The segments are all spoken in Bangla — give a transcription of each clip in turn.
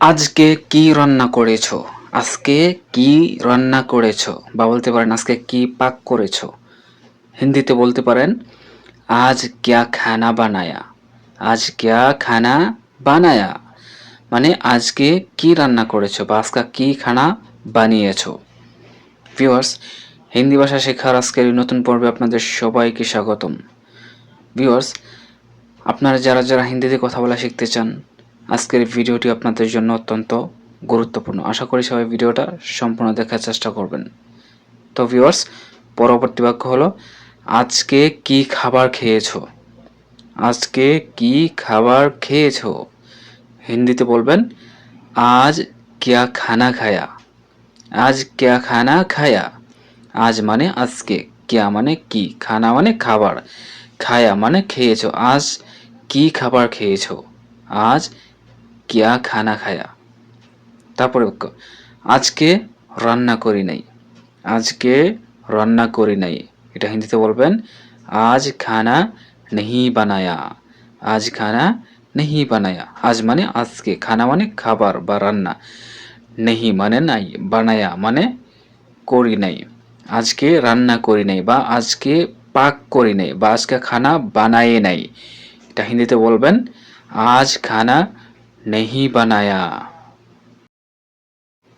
আজকে কি রান্না করেছ? আজকে কি রান্না করেছ? বা বলতে পারেন, আজকে কি পাক করেছ? হিন্দিতে বলতে পারেন, আজ ক্যা খানা বানায়া? আজ ক্যা খানা বানায়া? মানে আজকে কি রান্না করেছ বা আজকে কি খানা বানিয়েছো? ভিউয়ার্স, হিন্দি ভাষা শেখার আজকের নতুন পর্বে আপনাদের সবাইকে স্বাগতম। ভিউয়ার্স, আপনারা যারা যারা হিন্দিতে কথা বলা শিখতে চান আজকের ভিডিওটি আপনাদের জন্য অত্যন্ত গুরুত্বপূর্ণ। আশা করি সবাই ভিডিওটা সম্পূর্ণ দেখার চেষ্টা করবেন। তো ভিউয়ার্স, পরবর্তী বাক্য হলো, আজকে কি খাবার খেয়েছো? আজকে কি খাবার খেয়েছো? হিন্দিতে বলবেন, আজ ক্যা খানা খায়া? আজ ক্যা খানা খায়া? আজ মানে আজকে। ক্যা মানে কি? খানা মানে খাবার। খায়া মানে খেয়েছো। আজ কি খাবার খেয়েছো? আজ ক্যা খানা খায়া। তারপরে বাক্য আজকে রান্না করি নাই। আজকে রান্না করি নাই। এটা হিন্দিতে বলবেন, আজ খানা নেহি বানায়া। আজ খানা নেহি বানায়া। আজ মানে আজকে। খানা মানে খাবার বা রান্না। নেহি মানে নাই, বানায়া মানে করি নাই। আজকে রান্না করি নাই বা আজকে পাক করি নাই বা আজকে খানা বানাই নাই। এটা হিন্দিতে বলবেন, আজ খানা নেহি বানায়া।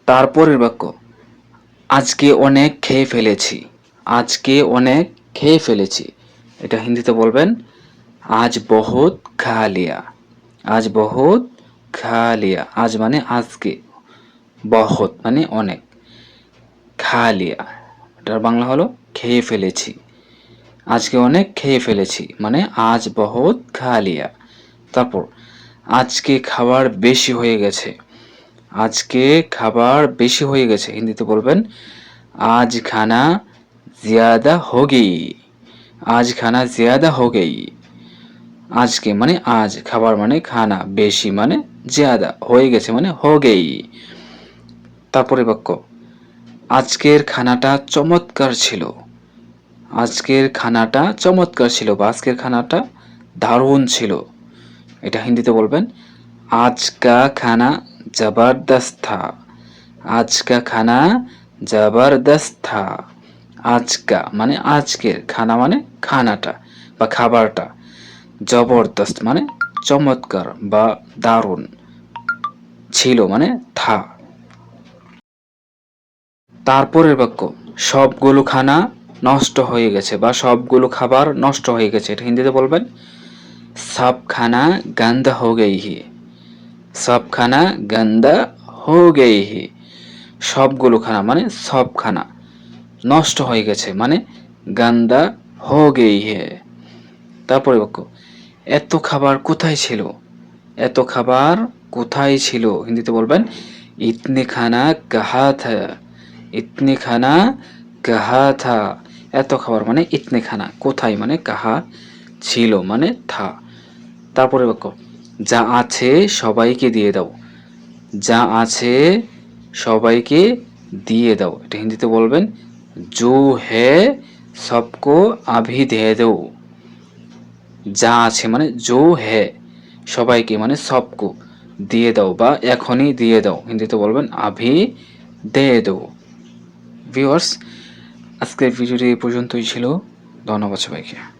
তারপরের বাক্য, আজকে অনেক খেয়ে ফেলেছি, আজকে অনেক খেয়ে ফেলেছি। এটা হিন্দিতে বলবেন, আজ বহুত খা লিয়া আজ বহুত খা লিয়া আজ মানে আজকে, বহুত মানে অনেক খা লিয়া এটার বাংলা হলো খেয়ে ফেলেছি, আজকে অনেক খেয়ে ফেলেছি মানে আজ বহুত খা লিয়া তারপর আজকে খাবার বেশি হয়ে গেছে। আজকে খাবার বেশি হয়ে গেছে, হিন্দিতে বলবেন। আজ খানা জিয়াদা হো আজ খানা জিয়াদা হো আজকে মানে আজ, খাবার মানে খানা বেশি মানে জিয়াদা, হয়ে গেছে মানে হো গেই তারপরে বাক্য, আজকের খানাটা চমৎকার ছিল। আজকের খানাটা চমৎকার ছিল বা আজকের খানাটা দারুণ ছিল। এটা হিন্দিতে বলবেন, আজকা খানা জবরদস্তা, আজকা খানা জবরদস্তা, আজকা মানে আজকের, খানা মানে খানাটা বা খাবারটা, জবরদস্ত মানে চমৎকার বা দারুণ, ছিল মানে থা। তারপরের বাক্য, সবগুলো খানা নষ্ট হয়ে গেছে বা সবগুলো খাবার নষ্ট হয়ে গেছে, এটা হিন্দিতে বলবেন সব খানা গান্দা হয়ে গেই হি সব খানা হো গেই হি সবগুলো খানা মানে সব খানা নষ্ট হয়ে গেছে মানে গান্দা হো গেই হে তারপরে বাক্য এত খাবার কোথায় ছিল এত খাবার কোথায় ছিল হিন্দিতে বলবেন ইতনে খানা কাহা থা ইতনে খানা কাহা থা এত খাবার মানে ইতনে খানা কোথায় মানে কাহা ছিল মানে থা। তারপরে বাক্য, যা আছে সবাইকে দিয়ে দাও। যা আছে সবাইকে দিয়ে দাও। এটা হিন্দিতে বলবেন, জো হে সবকো আভি দিয়ে দেও। যা আছে মানে জো হে সবাইকে মানে সবকো দিয়ে দাও বা এখনই দিয়ে দাও। হিন্দিতে বলবেন, আভি দিয়ে দেও। ভিউয়ার্স আজকের ভিডিওটি এই পর্যন্তই ছিল। ধন্যবাদ সবাইকে।